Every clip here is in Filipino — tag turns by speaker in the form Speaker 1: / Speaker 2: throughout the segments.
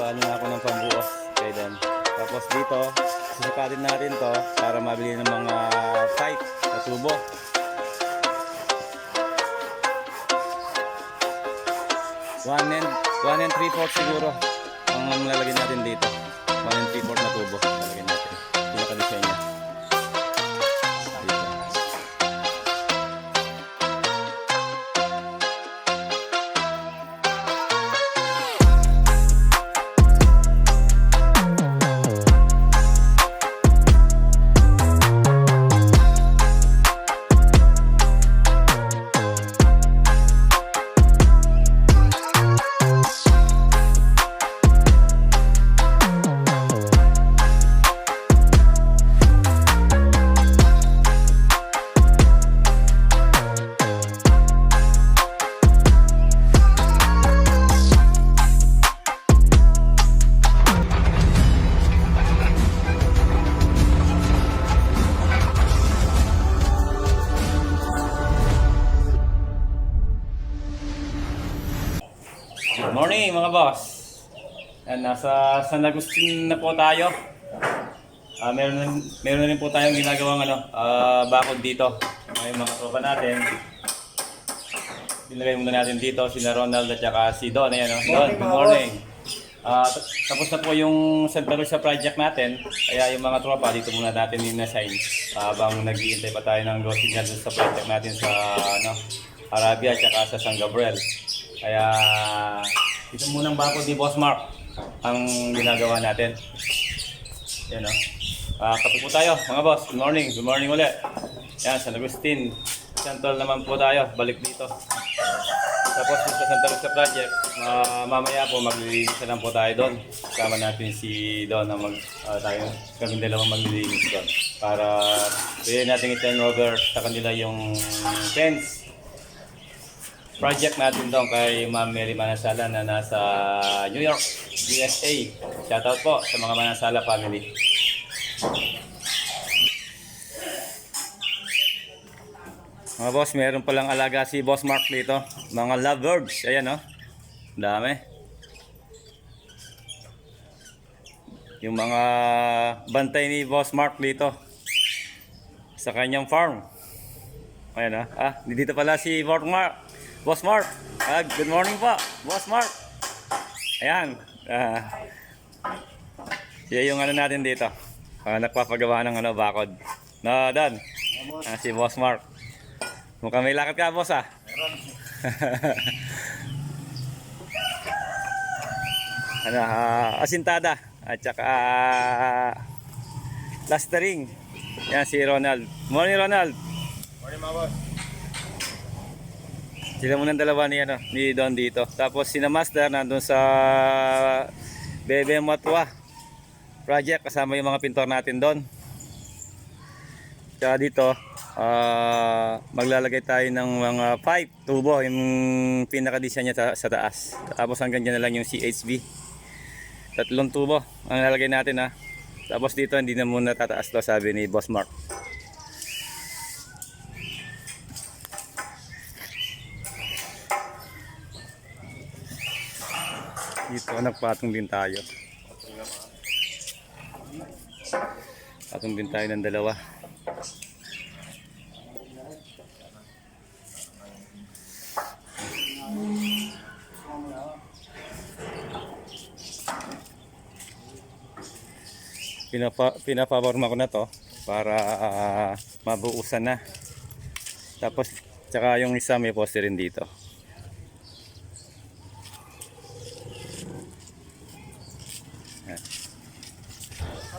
Speaker 1: nagpaano na ako ng pambuos kay Dan. Tapos dito, susukatin natin to para mabili ng mga pipe na tubo. One and, one and three fourths siguro ang lalagyan natin dito. One and three fourths na tubo lalagyan natin. Morning mga boss. Yan, nasa San Agustin na po tayo. Ah, meron, na, meron na rin po tayong ginagawang ano, ah, bakod dito. May mga tropa natin. Pinagay muna natin dito si na Ronald at saka si Don. Ayan, oh. Don, good morning. T- tapos na po yung Santa Rosa project natin. Kaya yung mga tropa dito muna natin yung na-sign. habang nag-iintay pa tayo ng go signal sa project natin sa ano, Arabia at saka sa San Gabriel. Kaya ito munang bakod ni Boss Mark ang ginagawa natin. Yan o. Ah, kape po tayo mga boss. Good morning. Good morning ulit. Yan, San Agustin. Santol naman po tayo. Balik dito. Tapos sa Santa Rosa Project, ah, mamaya po maglilinis lang po tayo doon. Kasama natin si Don na mag, ah, tayo, kami dalawang maglilinis doon. Para pwede natin i-turn over sa kanila yung fence project natin doon kay Ma'am Mary Manasala na nasa New York, USA. Shoutout po sa mga Manasala family. Mga boss, meron palang alaga si Boss Mark dito. Mga lovebirds. Ayan oh. Ang Dami. Yung mga bantay ni Boss Mark dito. Sa kanyang farm. Ayan ah. Ah, dito pala si Boss Mark. Boss Mark. Ah, good morning po. Boss Mark. Ayan. Ah. Siya yung ano natin dito. Ah, nagpapagawa ng ano, bakod. Na, Dan. Ah, si Boss Mark. Mukhang may lakad ka, boss ah. ano, ah, asintada. At saka ah, plastering. Yan si Ronald. Morning, Ronald.
Speaker 2: Morning mga boss.
Speaker 1: Sila muna dalawa ni, ano, ni Don dito. Tapos si na Master nandun sa Bebe Matwa project kasama yung mga pintor natin doon. Kaya dito, ah, maglalagay tayo ng mga pipe, tubo, yung pinaka-design niya sa, sa taas. Tapos hanggang dyan na lang yung CHB. Tatlong tubo ang lalagay natin ha. Tapos dito hindi na muna tataas to sabi ni Boss Mark. Dito nagpatong din tayo. Patong din tayo ng dalawa. Pinapa, pinapaporma ko na to para ah, mabuusan na. Tapos, tsaka yung isa may poste rin dito.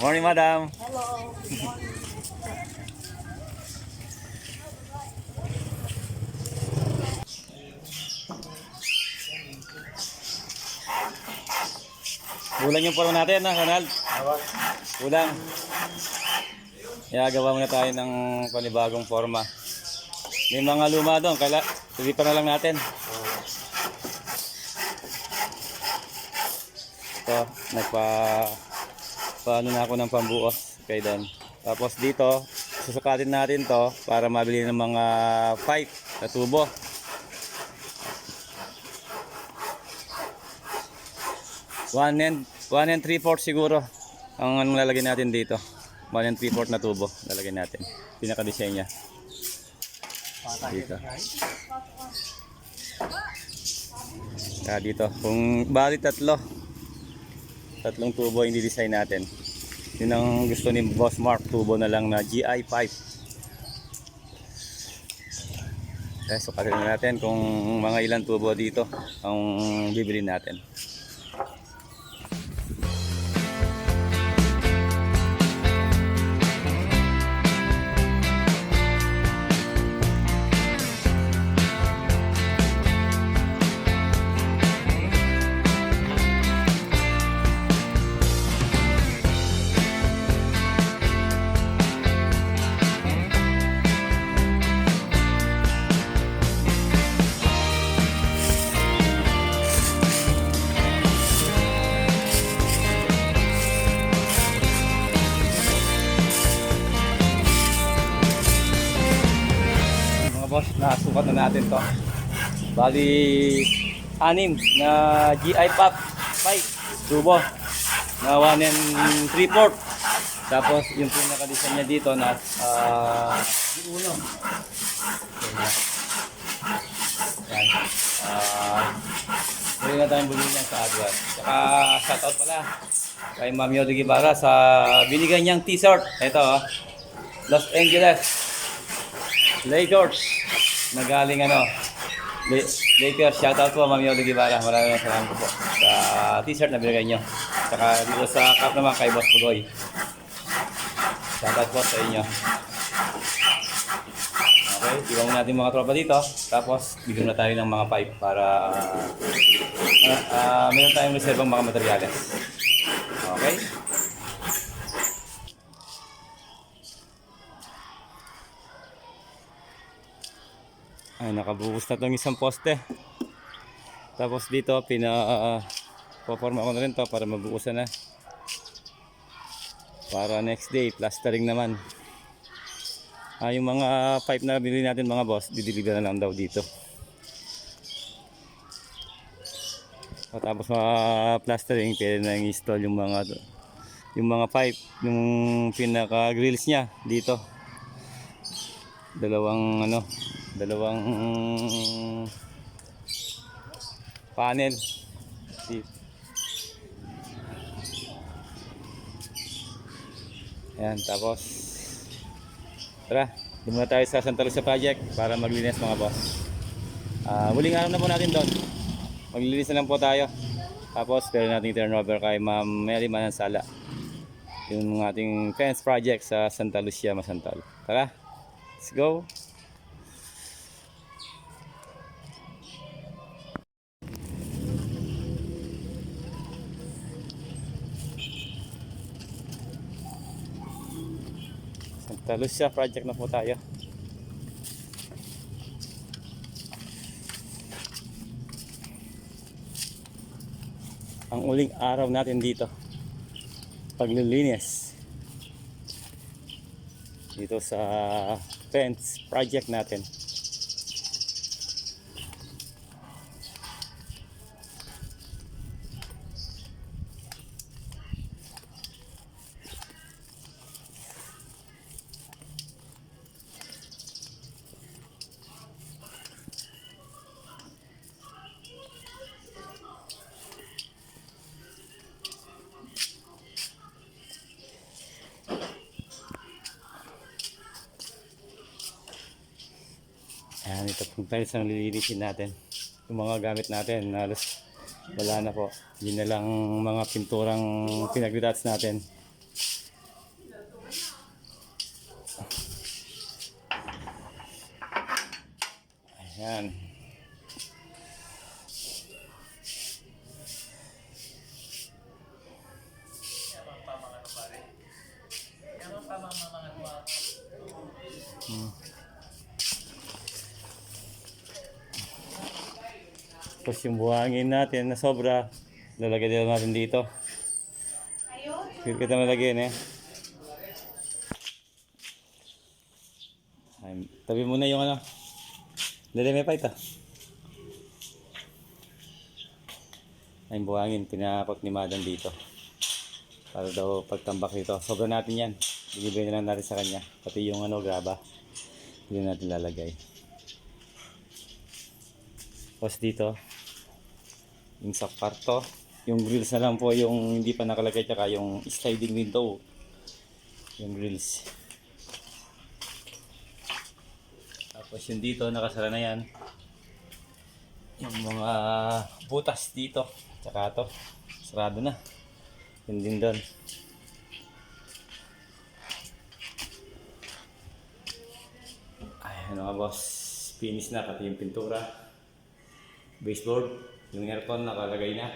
Speaker 1: Morning, madam. Kulang yung paro natin, ha, Ronald? Kulang. Kaya gawa muna tayo ng panibagong forma. May mga luma doon, kaya tuloy pa na lang natin. Ito, nagpa paano na ako ng pambuos kay Dan. Tapos dito, susukatin natin to para mabili ng mga pipe na tubo. 1 and 1 and 3 4 siguro ang anong lalagay natin dito. 1 and 3 4 na tubo lalagay natin. Pinaka-design niya. Dito. Kaya dito, kung bali tatlo, tatlong tubo yung design natin. Yun ang gusto ni Boss Mark, tubo na lang na GI5. Kaya sukatin na natin kung mga ilang tubo dito ang bibili natin. Natin to. Bali, anim na GI Pop 5 tubo na 1 and 3 port. Tapos yung pinaka-design niya dito na ah uno. Yan. Ah, uh, na tayong bumili niyan sa Adwas. Saka shoutout pala kay Ma'am Yodo Guevara sa binigay niyang t-shirt. Ito oh. Los Angeles Lakers na galing ano La- Lakers. Shoutout po Ma'am Yodo Guevara. Maraming salamat po sa t-shirt na binigay nyo saka dito sa cup naman kay Boss Pugoy shoutout po sa inyo. Okay iwan mo natin mga tropa dito. Tapos bigyan na tayo ng mga pipe para uh, uh, meron tayong reservang mga materyales. Okay Ay, nakabuhos na tong isang poste. Tapos dito, pina uh, poforma ko na rin to para mabuusan na. Para next day, plastering naman. Ah, yung mga pipe na binili natin mga boss, dideliver na lang daw dito. O, tapos mga plastering, pwede na install yung mga yung mga pipe, yung pinaka grills niya dito. Dalawang ano, dalawang panel. Ayan, tapos. Tara, doon muna tayo sa Santa Lucia Project para maglinis mga boss. Ah, muling araw na po natin doon. Maglilinis na lang po tayo. Tapos pwede natin turnover kay Ma'am Mary Manansala. Yung ating fence project sa Santa Lucia, Masantal tara, let's go Santa Lucia project na po tayo. Ang uling araw natin dito. Paglilinis. Dito sa fence project natin. Ayan, ito po tayo sa nililinisin natin. Yung mga gamit natin, halos wala na po. Yun na lang mga pinturang pinagdats natin. Ayan. Tapos yung buhangin natin na sobra, lalagay din natin dito. Dito kita malagyan eh. Ay, tabi muna yung ano. Dali may pa ito. Ay buhangin, pinakot ni Madam dito. Para daw pagtambak dito. Sobra natin yan. Binibigay na lang natin sa kanya. Pati yung ano, graba. Hindi natin lalagay. Tapos dito, yung sa kwarto, yung grills na lang po yung hindi pa nakalagay tsaka yung sliding window. Yung grills. Tapos yung dito, nakasara na yan. Yung mga butas dito. Tsaka to, sarado na. Yun din doon. Ay, ano nga boss, finish na pati yung pintura. Baseboard, yung aircon nakalagay na.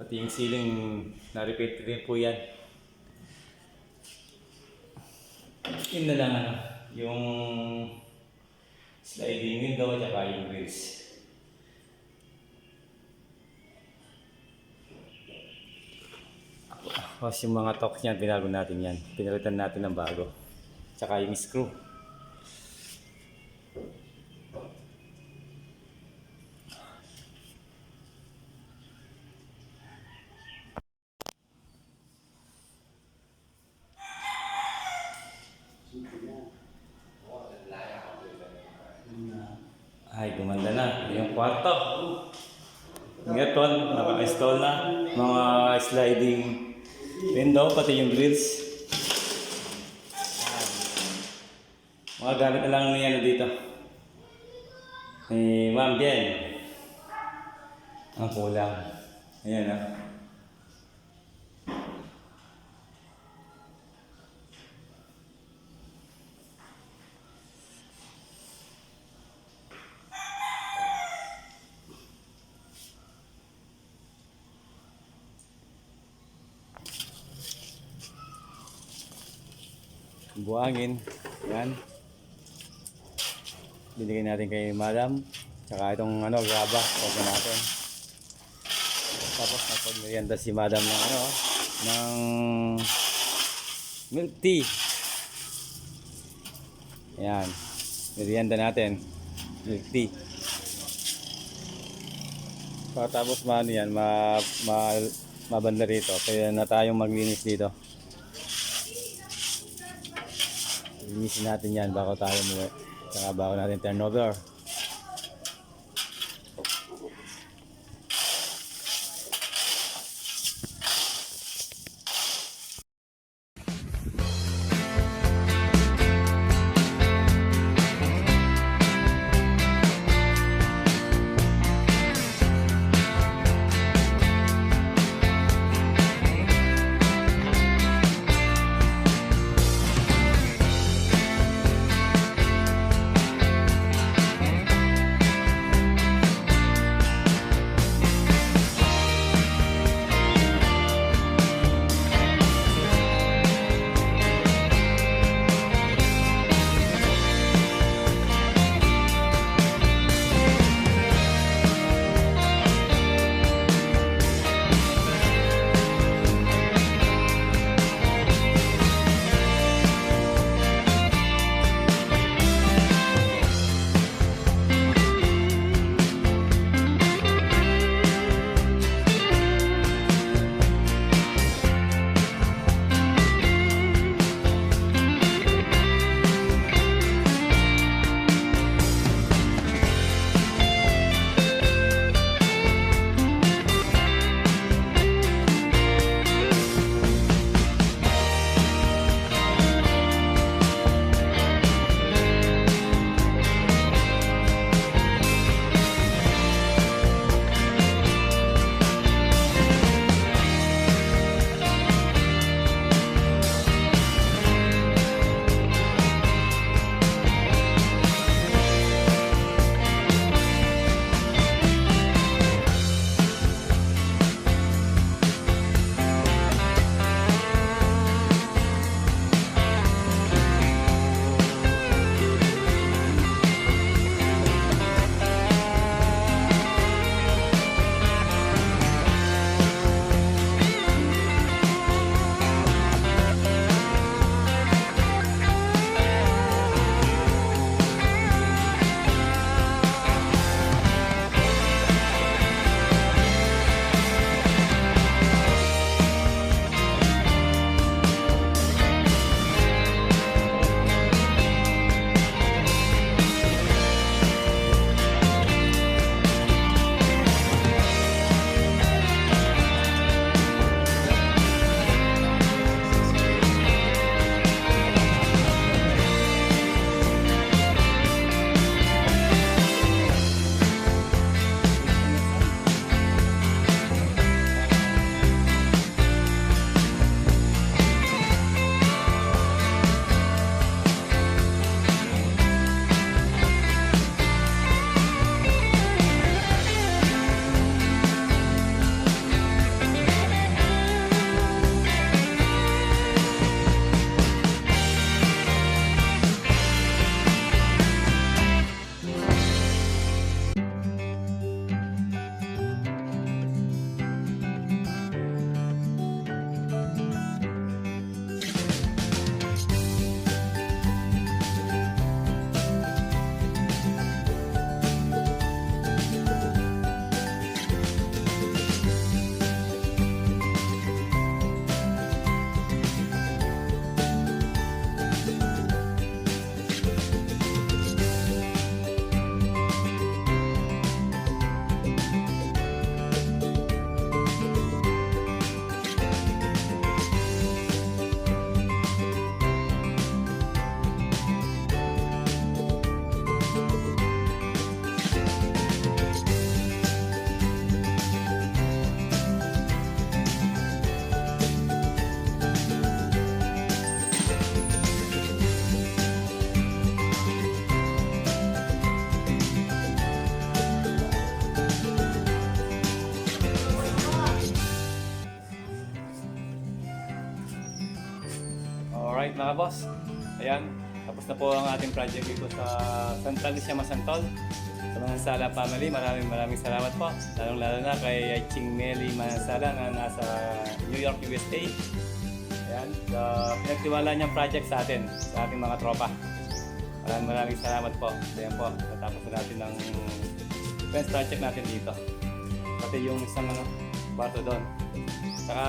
Speaker 1: Pati yung ceiling, na-repaint rin po yan. Yun na lang ano, yung sliding window at yung grills. Tapos yung mga talk niyan, binago natin yan. Pinalitan natin ng bago. Tsaka yung screw. Ay, gumanda na. Yung kwarto. Yung aircon, naka-install na. Mga sliding window, pati yung grills. Mga gamit na lang ni ano dito. Ni Ma'am Bien. Ang kulang. Ayan ah. Buhangin. Yan. Binigay natin kay madam. Tsaka itong ano, graba. Huwag na natin. Tapos napag-merienda si madam ng ano, ng milk tea. Yan. Merienda natin. Milk tea. Pagkatapos maano yan, ma, ma, mabanda rito. Kaya na tayong maglinis dito. Linisin natin yan bago tayo muwi. Saka bago natin turnover. Alright mga boss, ayan, tapos na po ang ating project dito sa Central Lucia Masantol. Sa mga Sala family, maraming maraming salamat po. Lalong lalo na kay Ching Nelly Mansala na nasa New York, USA. Ayan, the pinagtiwala niyang project sa atin, sa ating mga tropa. Maraming maraming salamat po. Ayan po, natapos na natin ang fence project natin dito. Pati yung isang ano, bato doon. Saka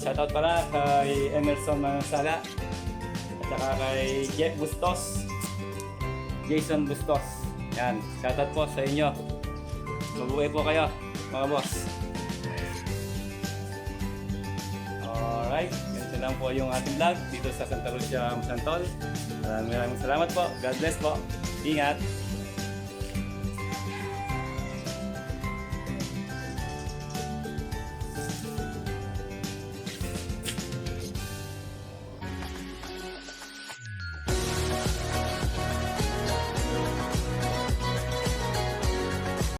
Speaker 1: shoutout pala kay Emerson Mansala at saka kay Jeff Bustos, Jason Bustos. Yan, shoutout po sa inyo. Mabuhay po kayo, mga boss. Alright, ganito lang po yung ating vlog dito sa Santa Lucia, Santol. Maraming maraming salamat po. God bless po. Ingat.